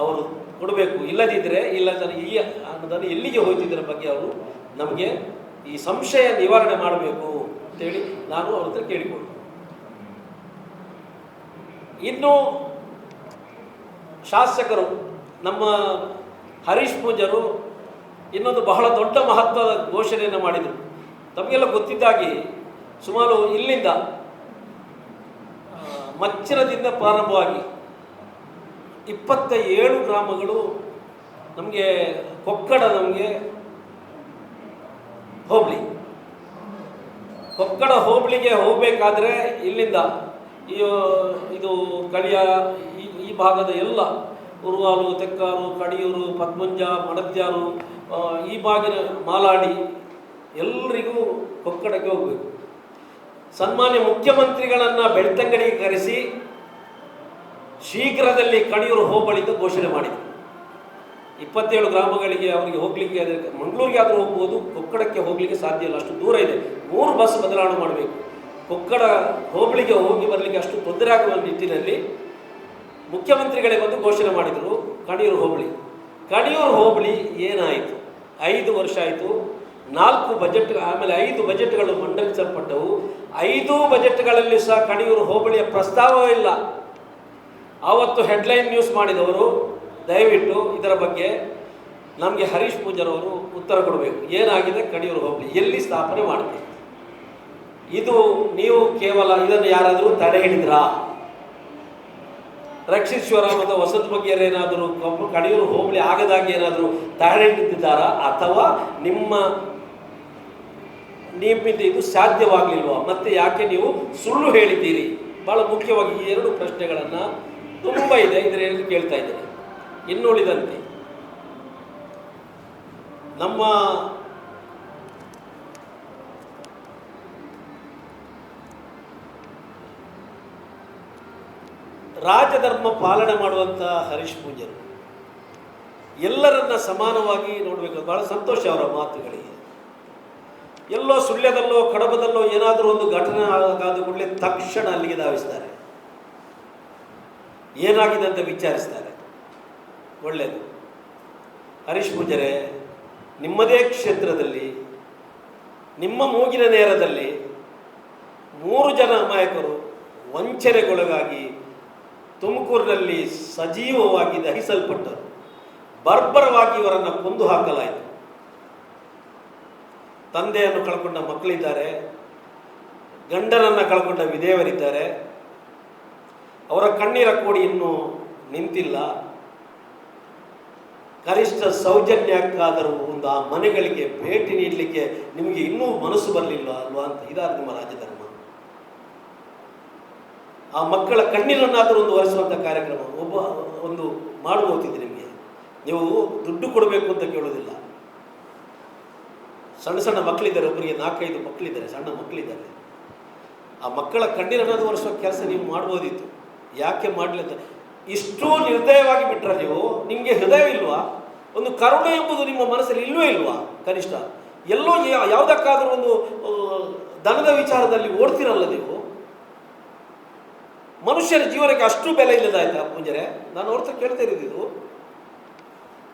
Speaker 1: ಅವರು ಕೊಡಬೇಕು. ಇಲ್ಲದಿದ್ದರೆ ಇಲ್ಲ ಈ ಅನ್ನೋದನ್ನು ಎಲ್ಲಿಗೆ ಹೋಯ್ತಿದ್ದರ ಬಗ್ಗೆ ಅವರು ನಮಗೆ ಈ ಸಂಶಯ ನಿವಾರಣೆ ಮಾಡಬೇಕು ಅಂತೇಳಿ ನಾನು ಅವ್ರ ಹತ್ರ ಕೇಳಿಕೊಂಡು ಇನ್ನು ಶಾಸಕರು, ನಮ್ಮ ಹರೀಶ್ ಪೂಜರು ಇನ್ನೊಂದು ಬಹಳ ದೊಡ್ಡ ಮಹತ್ವದ ಘೋಷಣೆಯನ್ನು ಮಾಡಿದರು. ತಮಗೆಲ್ಲ ಗೊತ್ತಿದ್ದಾಗಿ, ಸುಮಾರು ಇಲ್ಲಿಂದ ಮಚ್ಚರದಿಂದ ಪ್ರಾರಂಭವಾಗಿ ಇಪ್ಪತ್ತ ಏಳು ಗ್ರಾಮಗಳು ನಮಗೆ ಕೊಕ್ಕಡ ನಮಗೆ ಹೋಬಳಿ. ಕೊಕ್ಕಡ ಹೋಬಳಿಗೆ ಹೋಗಬೇಕಾದ್ರೆ ಇಲ್ಲಿಂದ ಈ ಇದು ಕಳಿಯ ಈ ಈ ಭಾಗದ ಎಲ್ಲ ಉರುವಾಲು, ತೆಕ್ಕಾರು, ಕಡಿಯೂರು, ಪದ್ಮಂಜ ಮಡತ್ಯಾರು ಈ ಭಾಗಿನ ಮಾಲಾಡಿ ಎಲ್ಲರಿಗೂ ಕೊಕ್ಕಡಕ್ಕೆ ಹೋಗಬೇಕು. ಸನ್ಮಾನ್ಯ ಮುಖ್ಯಮಂತ್ರಿಗಳನ್ನು ಬೆಳ್ತಂಗಡಿಗೆ ಕರೆಸಿ ಶೀಘ್ರದಲ್ಲಿ ಕಡಿಯೂರು ಹೋಬಳಿದ ಘೋಷಣೆ ಮಾಡಿದರು. ಇಪ್ಪತ್ತೇಳು ಗ್ರಾಮಗಳಿಗೆ ಅವರಿಗೆ ಹೋಗಲಿಕ್ಕೆ ಮಂಗಳೂರಿಗೆ ಆದರೂ ಹೋಗ್ಬೋದು, ಕೊಕ್ಕಡಕ್ಕೆ ಹೋಗಲಿಕ್ಕೆ ಸಾಧ್ಯ ಇಲ್ಲ, ಅಷ್ಟು ದೂರ ಇದೆ. ಮೂರು ಬಸ್ ಬದಲಾವಣೆ ಮಾಡಬೇಕು. ಕೊಕ್ಕಡ ಹೋಬಳಿಗೆ ಹೋಗಿ ಬರಲಿಕ್ಕೆ ಅಷ್ಟು ತೊಂದರೆ ಆಗುವ ನಿಟ್ಟಿನಲ್ಲಿ ಮುಖ್ಯಮಂತ್ರಿಗಳೇ ಬಂದು ಘೋಷಣೆ ಮಾಡಿದರು ಕಣಿಯೂರು ಹೋಬಳಿ. ಕಣಿಯೂರು ಹೋಬಳಿ ಏನಾಯಿತು? ಐದು ವರ್ಷ ಆಯಿತು. ನಾಲ್ಕು ಬಜೆಟ್ ಆಮೇಲೆ ಐದು ಬಜೆಟ್ಗಳು ಮಂಡಲಿಸಲ್ಪಟ್ಟವು ಐದು ಬಜೆಟ್ಗಳಲ್ಲಿ ಸಹ ಕಣಿಯೂರು ಹೋಬಳಿಯ ಪ್ರಸ್ತಾವವೇ ಇಲ್ಲ. ಆವತ್ತು ಹೆಡ್ಲೈನ್ ನ್ಯೂಸ್ ಮಾಡಿದವರು, ದಯವಿಟ್ಟು ಇದರ ಬಗ್ಗೆ ನಮಗೆ ಹರೀಶ್ ಪೂಜಾರವರು ಉತ್ತರ ಕೊಡಬೇಕು. ಏನಾಗಿದೆ? ಕಣಿಯೂರು ಹೋಬಳಿ ಎಲ್ಲಿ ಸ್ಥಾಪನೆ ಮಾಡಬೇಕು? ಇದು ನೀವು ಕೇವಲ ಇದನ್ನು ಯಾರಾದರೂ ತಡೆ ಹಿಡಿದ್ರಾ? ರಕ್ಷಿಸುವರ ಮತ್ತು ವಸತಿ ವಸಂತ ಬಗ್ಗೆಯರ್ ಏನಾದರೂ ಕಬ್ಬು ಕಣಿಯೂರು ಹೋಬಳಿ ಆಗದಾಗಿ ಏನಾದರೂ ತಡೆ ಹಿಡಿದಿದ್ದಾರಾ? ಅಥವಾ ನಿಮ್ಮ ನಿಮ್ಮಿಂದ ಇದು ಸಾಧ್ಯವಾಗಲಿಲ್ವಾ? ಮತ್ತೆ ಯಾಕೆ ನೀವು ಸುಳ್ಳು ಹೇಳಿದ್ದೀರಿ? ಬಹಳ ಮುಖ್ಯವಾಗಿ ಈ ಎರಡು ಪ್ರಶ್ನೆಗಳನ್ನು ತುಂಬ ಇದೆ ಇದರಲ್ಲಿ ಕೇಳ್ತಾ ಇದ್ದೇನೆ. ಇನ್ನುಳಿದಂತೆ ನಮ್ಮ ರಾಜಧರ್ಮ ಪಾಲನೆ ಮಾಡುವಂಥ ಹರೀಶ್ ಪೂಜರು ಎಲ್ಲರನ್ನ ಸಮಾನವಾಗಿ ನೋಡಬೇಕು. ಬಹಳ ಸಂತೋಷ ಅವರ ಮಾತುಗಳಿಗೆ. ಎಲ್ಲೋ ಸುಳ್ಯದಲ್ಲೋ ಕಡಬದಲ್ಲೋ ಏನಾದರೂ ಒಂದು ಘಟನೆ ಆಗಾದ ಕೂಡಲೇ ತಕ್ಷಣ ಅಲ್ಲಿಗೆ ಧಾವಿಸ್ತಾರೆ. ಏನಾಗಿದೆ ಅಂತ ವಿಚಾರಿಸ್ತಾರೆ. ಒಳ್ಳೆಯದು ಹರೀಶ್ ಪೂಜರೆ, ನಿಮ್ಮದೇ ಕ್ಷೇತ್ರದಲ್ಲಿ, ನಿಮ್ಮ ಮೂಗಿನ ನೇರದಲ್ಲಿ ಮೂರು ಜನ ಅಮಾಯಕರು ವಂಚನೆಗೊಳಗಾಗಿ ತುಮಕೂರಿನಲ್ಲಿ ಸಜೀವವಾಗಿ ದಹಿಸಲ್ಪಟ್ಟರು. ಬರ್ಬರವಾಗಿ ಇವರನ್ನು ಕೊಂದು ಹಾಕಲಾಯಿತು. ತಂದೆಯನ್ನು ಕಳ್ಕೊಂಡ ಮಕ್ಕಳಿದ್ದಾರೆ. ಗಂಡನನ್ನು ಕಳ್ಕೊಂಡ ವಿಧೇವರಿದ್ದಾರೆ ಅವರ ಕಣ್ಣೀರ ಕೋಡಿ ಇನ್ನೂ ನಿಂತಿಲ್ಲ. ಕನಿಷ್ಠ ಸೌಜನ್ಯಕ್ಕಾದರೂ ಒಂದು ಆ ಮನೆಗಳಿಗೆ ಭೇಟಿ ನೀಡಲಿಕ್ಕೆ ನಿಮಗೆ ಇನ್ನೂ ಮನಸ್ಸು ಬರಲಿಲ್ಲ ಅಲ್ವಾ ಅಂತ ಇದಾದ ನಿಮ್ಮ ರಾಜಧರ್ಮ ಆ ಮಕ್ಕಳ ಕಣ್ಣೀರನ್ನಾದರೂ ಒಂದು ಒರೆಸುವಂಥ ಕಾರ್ಯಕ್ರಮ ಒಬ್ಬ ಒಂದು ಮಾಡಬಹುದಿದೆ ನಿಮಗೆ? ನೀವು ದುಡ್ಡು ಕೊಡಬೇಕು ಅಂತ ಕೇಳೋದಿಲ್ಲ ಸಣ್ಣ ಸಣ್ಣ ಮಕ್ಕಳಿದ್ದಾರೆ, ಒಬ್ಬರಿಗೆ ನಾಲ್ಕೈದು ಮಕ್ಕಳಿದ್ದಾರೆ, ಸಣ್ಣ ಮಕ್ಕಳಿದ್ದಾರೆ. ಆ ಮಕ್ಕಳ ಕಣ್ಣೀರನ್ನಾದರೂ ಒರೆಸುವ ಕೆಲಸ ನೀವು ಮಾಡ್ಬೋದಿತ್ತು ಯಾಕೆ ಮಾಡಲಿಲ್ಲ ಇಷ್ಟು ನಿರ್ದಯವಾಗಿ ಬಿಟ್ಟರೆ ನೀವು? ನಿಮಗೆ ಹೃದಯವಿಲ್ವಾ ಒಂದು ಕರುಣೆ ಎಂಬುದು ನಿಮ್ಮ ಮನಸ್ಸಲ್ಲಿ ಇಲ್ಲವೇ ಇಲ್ವಾ? ಕನಿಷ್ಠ. ಎಲ್ಲೋ ಯಾವುದಕ್ಕಾದರೂ ಒಂದು ದನದ ವಿಚಾರದಲ್ಲಿ ಓಡ್ತಿರಲ್ಲ ನೀವು? ಮನುಷ್ಯರ ಜೀವನಕ್ಕೆ ಅಷ್ಟು ಬೆಲೆ ಇಲ್ಲದಾಯ್ತಾ ಪೂಜರೆ? ನಾನು ಅವ್ರ ಕೇಳ್ತಾ ಇರೋದು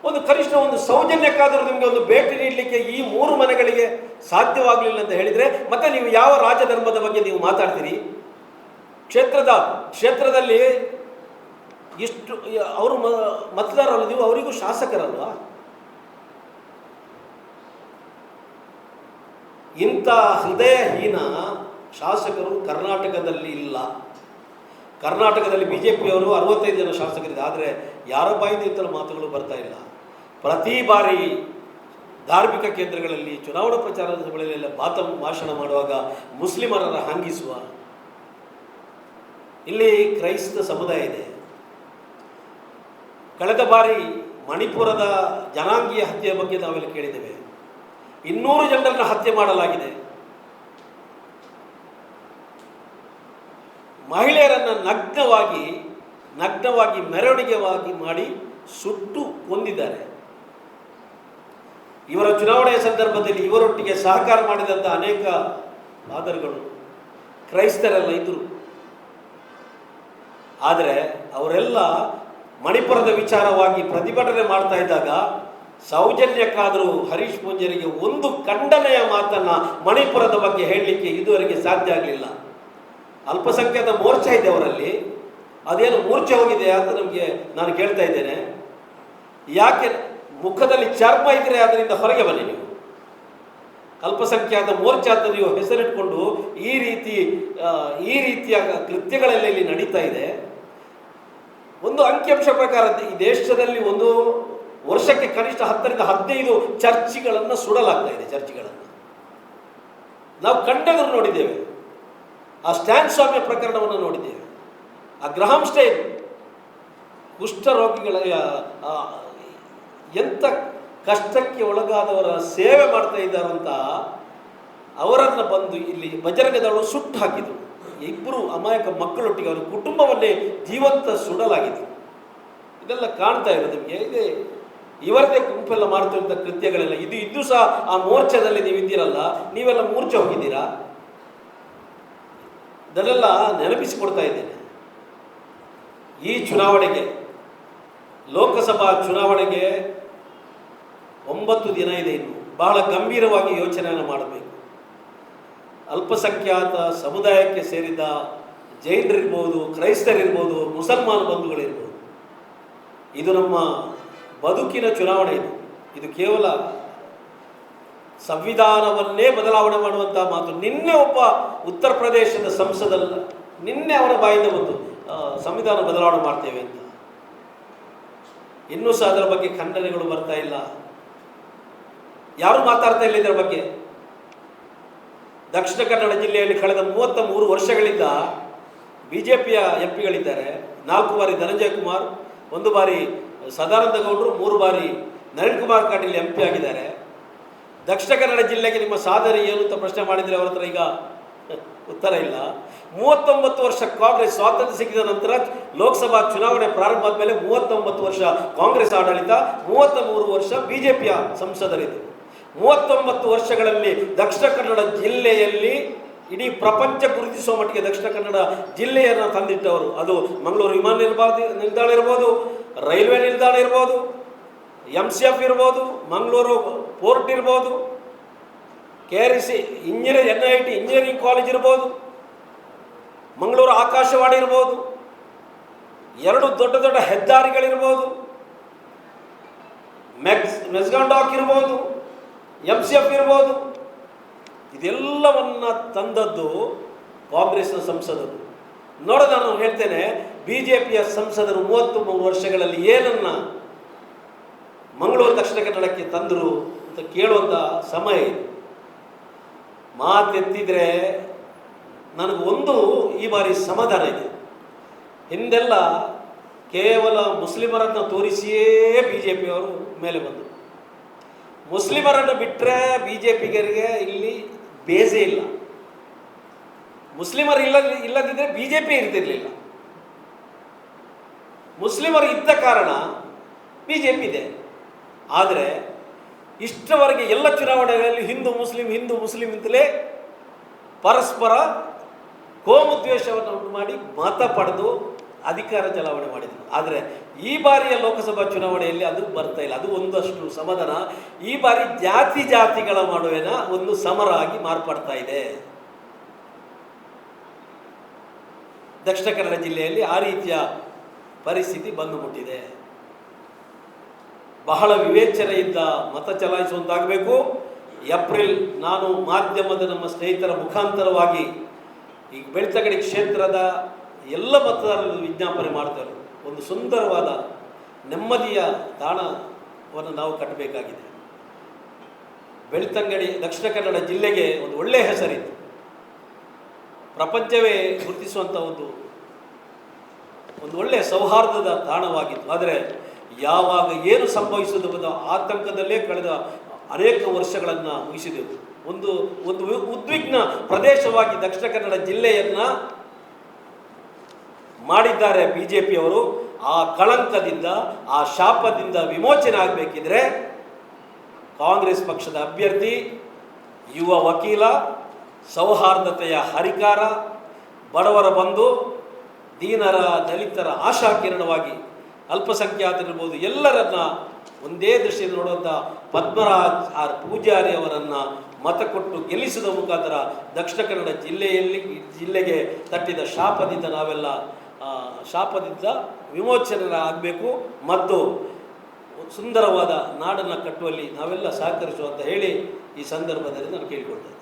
Speaker 1: ಒಂದು ಕನಿಷ್ಠ ಒಂದು ಸೌಜನ್ಯಕ್ಕಾದರೂ ನಿಮಗೆ ಒಂದು ಭೇಟಿ ನೀಡಲಿಕ್ಕೆ ಈ ಮೂರು ಮನೆಗಳಿಗೆ ಸಾಧ್ಯವಾಗಲಿಲ್ಲ ಅಂತ ಹೇಳಿದರೆ, ಮತ್ತೆ ನೀವು ಯಾವ ರಾಜಧರ್ಮದ ಬಗ್ಗೆ ನೀವು ಮಾತಾಡ್ತೀರಿ? ಕ್ಷೇತ್ರದ, ಕ್ಷೇತ್ರದಲ್ಲಿ ಇಷ್ಟು, ಅವರು ಮತದಾರರಲ್ಲ, ನೀವು ಅವರಿಗೂ ಶಾಸಕರಲ್ವಾ? ಇಂಥ ಹೃದಯಹೀನ ಶಾಸಕರು ಕರ್ನಾಟಕದಲ್ಲಿ ಇಲ್ಲ. ಕರ್ನಾಟಕದಲ್ಲಿ ಬಿ ಜೆ ಪಿಯವರು ಅರವತ್ತೈದು ಜನ ಶಾಸಕರಿದೆ ಆದರೆ ಯಾರ ಬಾಯಿಂದ ಇಂತಹ ಮಾತುಗಳು ಬರ್ತಾ ಇಲ್ಲ. ಪ್ರತಿ ಬಾರಿ ಧಾರ್ಮಿಕ ಕೇಂದ್ರಗಳಲ್ಲಿ ಚುನಾವಣಾ ಪ್ರಚಾರದ ಸಭೆಗಳಲ್ಲೆಲ್ಲ ಬಾತ ಭಾಷಣ ಮಾಡುವಾಗ ಮುಸ್ಲಿಮರನ್ನು ಹಂಗಿಸುವ ಇಲ್ಲಿ ಕ್ರೈಸ್ತ ಸಮುದಾಯ ಇದೆ. ಕಳೆದ ಬಾರಿ ಮಣಿಪುರದ ಜನಾಂಗೀಯ ಹತ್ಯೆಯ ಬಗ್ಗೆ ನಾವೆಲ್ಲ ಕೇಳಿದ್ದೇವೆ. ಇನ್ನೂರು ಜನರನ್ನು ಹತ್ಯೆ ಮಾಡಲಾಗಿದೆ. ಮಹಿಳೆಯರನ್ನು ನಗ್ನವಾಗಿ ನಗ್ನವಾಗಿ ಮೆರವಣಿಗೆವಾಗಿ ಮಾಡಿ ಸುಟ್ಟು ಕೊಂದಿದ್ದಾರೆ. ಇವರ ಚುನಾವಣೆಯ ಸಂದರ್ಭದಲ್ಲಿ ಇವರೊಟ್ಟಿಗೆ ಸಹಕಾರ ಮಾಡಿದಂಥ ಅನೇಕ ಮಾದರಿಗಳು ಕ್ರೈಸ್ತರೆಲ್ಲ ಇದ್ದರು ಆದರೆ ಅವರೆಲ್ಲ ಮಣಿಪುರದ ವಿಚಾರವಾಗಿ ಪ್ರತಿಭಟನೆ ಮಾಡ್ತಾ ಇದ್ದಾಗ ಸೌಜನ್ಯಕ್ಕಾದರೂ ಹರೀಶ್ ಪೂಂಜರಿಗೆ ಒಂದು ಖಂಡನೆಯ ಮಾತನ್ನ ಮಣಿಪುರದ ಬಗ್ಗೆ ಹೇಳಲಿಕ್ಕೆ ಇದುವರೆಗೆ ಸಾಧ್ಯ ಆಗಲಿಲ್ಲ. ಅಲ್ಪಸಂಖ್ಯಾತ ಮೋರ್ಚಾ ಇದೆ ಅವರಲ್ಲಿ. ಅದೇನು ಮೂರ್ಛೆ ಹೋಗಿದೆ ಅಂತ ನಮಗೆ ನಾನು ಕೇಳ್ತಾ ಇದ್ದೇನೆ. ಯಾಕೆ ಮುಖದಲ್ಲಿ ಚರ್ಮ ಇದ್ರೆ ಅದರಿಂದ ಹೊರಗೆ ಬನ್ನಿ ನೀವು? ಅಲ್ಪಸಂಖ್ಯಾತ ಮೋರ್ಚಾ ಅಂತ ನೀವು ಹೆಸರಿಟ್ಕೊಂಡು ಈ ರೀತಿ ಈ ರೀತಿಯ ಕೃತ್ಯಗಳಲ್ಲಿ ಇಲ್ಲಿ ನಡೀತಾ ಇದೆ. ಒಂದು ಅಂಕಿಅಂಶ ಪ್ರಕಾರ ಈ ದೇಶದಲ್ಲಿ ಒಂದು ವರ್ಷಕ್ಕೆ ಕನಿಷ್ಠ ಹತ್ತರಿಂದ ಹದಿನೈದು ಚರ್ಚ್ಗಳನ್ನು ಸುಡಲಾಗ್ತಾ ಇದೆ, ಚರ್ಚ್ಗಳನ್ನು. ನಾವು ಕಂಡವರು ನೋಡಿದ್ದೇವೆ. ಆ ಸ್ಟ್ಯಾನ್ ಸ್ವಾಮಿಯ ಪ್ರಕರಣವನ್ನು ನೋಡಿದ್ದೇವೆ ಆ ಗ್ರಹಂ ಕುಷ್ಠರೋಗಿಗಳ ರೋಗಿಗಳ ಎಂಥ ಕಷ್ಟಕ್ಕೆ ಒಳಗಾದವರ ಸೇವೆ ಮಾಡ್ತಾ ಇದ್ದಾರಂತ ಅವರನ್ನು ಬಂದು ಇಲ್ಲಿ ಬಜರಂಗದವರು ಸುಟ್ಟು ಹಾಕಿದರು. ಇಬ್ಬರು ಅಮಾಯಕ ಮಕ್ಕಳೊಟ್ಟಿಗೆ ಅವರ ಕುಟುಂಬವನ್ನೇ ಜೀವಂತ ಸುಡಲಾಗಿದೆ ಇದೆಲ್ಲ ಕಾಣ್ತಾ ಇರೋದು ನಿಮಗೆ. ಇದೆ, ಇವರದೇ ಗುಂಪೆಲ್ಲ ಮಾಡ್ತಿರುವಂಥ ಕೃತ್ಯಗಳೆಲ್ಲ. ಇದು ಇದ್ದು ಸಹ ಆ ಮೋರ್ಚಾದಲ್ಲಿ ನೀವು ಇದ್ದೀರಲ್ಲ ನೀವೆಲ್ಲ ಮೂರ್ಛೆ ಹೋಗಿದ್ದೀರಾ? ಇದನ್ನೆಲ್ಲ ನೆನಪಿಸಿಕೊಡ್ತಾ ಇದ್ದೇನೆ. ಈ ಚುನಾವಣೆಗೆ, ಲೋಕಸಭಾ ಚುನಾವಣೆಗೆ ಒಂಬತ್ತು ದಿನ ಇದೆ ಇನ್ನು. ಬಹಳ ಗಂಭೀರವಾಗಿ ಯೋಚನೆಯನ್ನು ಮಾಡಬೇಕು. ಅಲ್ಪಸಂಖ್ಯಾತ ಸಮುದಾಯಕ್ಕೆ ಸೇರಿದ ಜೈನರಿರ್ಬೋದು ಕ್ರೈಸ್ತರಿರ್ಬೋದು ಮುಸಲ್ಮಾನ್ ಬಂಧುಗಳಿರ್ಬೋದು ಇದು ನಮ್ಮ ಬದುಕಿನ ಚುನಾವಣೆ ಇದು. ಇದು ಕೇವಲ ಸಂವಿಧಾನವನ್ನೇ ಬದಲಾವಣೆ ಮಾಡುವಂಥ ಮಾತು. ನಿನ್ನೆ ಒಬ್ಬ ಉತ್ತರ ಪ್ರದೇಶದ ಸಂಸದಲ್ಲ ನಿನ್ನೆ ಅವರ ಬಾಯಿಂದ ಒಂದು ಸಂವಿಧಾನ ಬದಲಾವಣೆ ಮಾಡ್ತೇವೆ ಅಂತ. ಇನ್ನೂ ಸಹ ಅದರ ಬಗ್ಗೆ ಖಂಡನೆಗಳು ಬರ್ತಾ ಇಲ್ಲ. ಯಾರು ಮಾತಾಡ್ತಾ ಇಲ್ಲ ಇದರ ಬಗ್ಗೆ? ದಕ್ಷಿಣ ಕನ್ನಡ ಜಿಲ್ಲೆಯಲ್ಲಿ ಕಳೆದ ಮೂವತ್ತ ಮೂರು ವರ್ಷಗಳಿಂದ ಬಿ ಜೆ ಪಿಯ ಎಂ ಪಿಗಳಿದ್ದಾರೆ ನಾಲ್ಕು ಬಾರಿ ಧನಂಜಯ ಕುಮಾರ್, ಒಂದು ಬಾರಿ ಸದಾನಂದ ಗೌಡರು, ಮೂರು ಬಾರಿ ನಳಿನ್ ಕುಮಾರ್ ಕಟೀಲ್ ಎಂ ಆಗಿದ್ದಾರೆ. ದಕ್ಷಿಣ ಕನ್ನಡ ಜಿಲ್ಲೆಗೆ ನಿಮ್ಮ ಸಾಧನೆ ಏನು ಅಂತ ಪ್ರಶ್ನೆ ಮಾಡಿದರೆ ಅವ್ರ ಹತ್ರ ಈಗ ಉತ್ತರ ಇಲ್ಲ. ಮೂವತ್ತೊಂಬತ್ತು ವರ್ಷ ಕಾಂಗ್ರೆಸ್ ಸ್ವಾತಂತ್ರ್ಯ ಸಿಕ್ಕಿದ ನಂತರ ಲೋಕಸಭಾ ಚುನಾವಣೆ ಪ್ರಾರಂಭ ಆದಮೇಲೆ ಮೂವತ್ತೊಂಬತ್ತು ವರ್ಷ ಕಾಂಗ್ರೆಸ್ ಆಡಳಿತ ಮೂವತ್ತ ಮೂರು ವರ್ಷ ಬಿ ಜೆ ಪಿಯ ಸಂಸದರಿದೆ. ಮೂವತ್ತೊಂಬತ್ತು ವರ್ಷಗಳಲ್ಲಿ ದಕ್ಷಿಣ ಕನ್ನಡ ಜಿಲ್ಲೆಯಲ್ಲಿ ಇಡೀ ಪ್ರಪಂಚ ಗುರುತಿಸುವ ಮಟ್ಟಿಗೆ ದಕ್ಷಿಣ ಕನ್ನಡ ಜಿಲ್ಲೆಯನ್ನು ತಂದಿಟ್ಟವರು. ಅದು ಮಂಗಳೂರು ವಿಮಾನ ನಿಲ್ದಾಣ ನಿಲ್ದಾಣ ಇರ್ಬೋದು, ರೈಲ್ವೆ ನಿಲ್ದಾಣ ಇರ್ಬೋದು ಎಂ ಸಿ ಎಫ್ ಇರ್ಬೋದು, ಮಂಗಳೂರು ಪೋರ್ಟ್ ಇರ್ಬೋದು K R C engineer N I T engineering college ಇರ್ಬೋದು, ಮಂಗಳೂರು ಆಕಾಶವಾಣಿ ಇರ್ಬೋದು, ಎರಡು ದೊಡ್ಡ ದೊಡ್ಡ ಹೆದ್ದಾರಿಗಳಿರ್ಬೋದು ಮೆಕ್ಸ್ ಮೆಸ್ಗಾಂಡಾಕ್ ಇರ್ಬೋದು ಎಂ ಸಿ ಎಫ್ ಇರ್ಬೋದು, ಇದೆಲ್ಲವನ್ನ ತಂದದ್ದು ಕಾಂಗ್ರೆಸ್ನ ಸಂಸದರು. ನೋಡ ನಾನು ಹೇಳ್ತೇನೆ ಬಿ ಜೆ ಪಿಯ ಸಂಸದರು ಮೂವತ್ತು ಮೂರು ವರ್ಷಗಳಲ್ಲಿ ಏನನ್ನ ಮಂಗಳೂರು ದಕ್ಷಿಣ ಕನ್ನಡಕ್ಕೆ ತಂದರು? ಅಂತ ಕೇಳುವಂಥ ಸಮಯ ಇದು. ಮಾತೆತ್ತಿದ್ರೆ ನನಗೆ ಒಂದು ಈ ಬಾರಿ ಸಮಾಧಾನ ಇದೆ. ಹಿಂದೆಲ್ಲ ಕೇವಲ ಮುಸ್ಲಿಮರನ್ನು ತೋರಿಸಿಯೇ ಬಿ ಜೆ ಪಿಯವರು ಮೇಲೆ ಬಂದರು. ಮುಸ್ಲಿಮರನ್ನು ಬಿಟ್ಟರೆ ಬಿ ಜೆ ಪಿಗರಿಗೆ ಇಲ್ಲಿ ಬೇಸೆ ಇಲ್ಲ. ಮುಸ್ಲಿಮರು ಇಲ್ಲ ಇಲ್ಲದಿದ್ದರೆ ಬಿ ಜೆ ಪಿ ಇರ್ತಿರಲಿಲ್ಲ. ಮುಸ್ಲಿಮರು ಇದ್ದ ಕಾರಣ ಬಿ ಜೆ ಪಿ ಇದೆ. ಆದರೆ ಇಷ್ಟವರೆಗೆ ಎಲ್ಲ ಚುನಾವಣೆಗಳಲ್ಲಿ ಹಿಂದೂ, ಮುಸ್ಲಿಂ ಹಿಂದೂ, ಮುಸ್ಲಿಂ ಅಂತಲೇ ಪರಸ್ಪರ ಕೋಮುದ್ವೇಷವನ್ನು ಉಂಟು ಮಾಡಿ ಮತ ಪಡೆದು ಅಧಿಕಾರ ಚಲಾವಣೆ ಮಾಡಿದರು. ಆದರೆ ಈ ಬಾರಿಯ ಲೋಕಸಭಾ ಚುನಾವಣೆಯಲ್ಲಿ ಅದು ಬರ್ತಾ ಇಲ್ಲ. ಅದು ಒಂದಷ್ಟು ಸಮಾಧಾನ. ಈ ಬಾರಿ ಜಾತಿ ಜಾತಿಗಳ ಮಾಡುವೆನ ಒಂದು ಸಮರ ಆಗಿ ಮಾರ್ಪಡ್ತಾ ಇದೆ. ದಕ್ಷಿಣ ಕನ್ನಡ ಜಿಲ್ಲೆಯಲ್ಲಿ ಆ ರೀತಿಯ ಪರಿಸ್ಥಿತಿ ಬಂದು ಮುಟ್ಟಿದೆ. ಬಹಳ ವಿವೇಚನೆಯಿಂದ ಮತ ಚಲಾಯಿಸುವಂತಾಗಬೇಕು. ಏಪ್ರಿಲ್ ನಾನು ಮಾಧ್ಯಮದ ನಮ್ಮ ಸ್ನೇಹಿತರ ಮುಖಾಂತರವಾಗಿ ಈ ಬೆಳ್ತಗಡಿ ಕ್ಷೇತ್ರದ ಎಲ್ಲ ಮತದಾರರು ವಿಜ್ಞಾಪನೆ ಮಾಡ್ತಾರೆ ಒಂದು ಸುಂದರವಾದ ನೆಮ್ಮದಿಯ ತಾಣವನ್ನು ನಾವು ಕಟ್ಟಬೇಕಾಗಿದೆ. ಬೆಳ್ತಂಗಡಿ ದಕ್ಷಿಣ ಕನ್ನಡ ಜಿಲ್ಲೆಗೆ ಒಂದು ಒಳ್ಳೆಯ ಹೆಸರಿತ್ತು. ಪ್ರಪಂಚವೇ ಗುರುತಿಸುವಂಥ ಒಂದು ಒಂದು ಒಳ್ಳೆಯ ಸೌಹಾರ್ದದ ತಾಣವಾಗಿತ್ತು. ಆದರೆ ಯಾವಾಗ ಏನು ಸಂಭವಿಸುವುದೋ ಆತಂಕದಲ್ಲೇ ಕಳೆದ ಅನೇಕ ವರ್ಷಗಳನ್ನು ಮುಗಿಸಿದೆವು. ಒಂದು ಒಂದು ಉದ್ವಿಗ್ನ ಪ್ರದೇಶವಾಗಿ ದಕ್ಷಿಣ ಕನ್ನಡ ಜಿಲ್ಲೆಯನ್ನು ಮಾಡಿದ್ದಾರೆ ಬಿ ಜೆ ಪಿಯವರು ಆ ಕಳಂಕದಿಂದ, ಆ ಶಾಪದಿಂದ ವಿಮೋಚನೆ ಆಗಬೇಕಿದ್ರೆ ಕಾಂಗ್ರೆಸ್ ಪಕ್ಷದ ಅಭ್ಯರ್ಥಿ, ಯುವ ವಕೀಲ, ಸೌಹಾರ್ದತೆಯ ಹರಿಕಾರ, ಬಡವರ ಬಂಧು, ದೀನರ ದಲಿತರ ಆಶಾಕಿರಣವಾಗಿ ಅಲ್ಪಸಂಖ್ಯಾತರಿರ್ಬೋದು, ಎಲ್ಲರನ್ನ ಒಂದೇ ದೃಷ್ಟಿಯಲ್ಲಿ ನೋಡುವಂಥ ಪದ್ಮರಾಜ್ ಆರ್ ಪೂಜಾರಿ ಅವರನ್ನು ಮತ ಕೊಟ್ಟು ಗೆಲ್ಲಿಸಿದ ಮುಖಾಂತರ ದಕ್ಷಿಣ ಕನ್ನಡ ಜಿಲ್ಲೆಯಲ್ಲಿ, ಜಿಲ್ಲೆಗೆ ತಟ್ಟಿದ ಶಾಪದಿಂದ ನಾವೆಲ್ಲ ಶಾಪದಿಂದ ವಿಮೋಚನೆ ಆಗಬೇಕು ಮತ್ತು ಸುಂದರವಾದ ನಾಡನ್ನು ಕಟ್ಟುವಲ್ಲಿ ನಾವೆಲ್ಲ ಸಹಕರಿಸುವಂತ ಹೇಳಿ ಈ ಸಂದರ್ಭದಲ್ಲಿ ನಾನು ಕೇಳಿಕೊಳ್ತೇನೆ.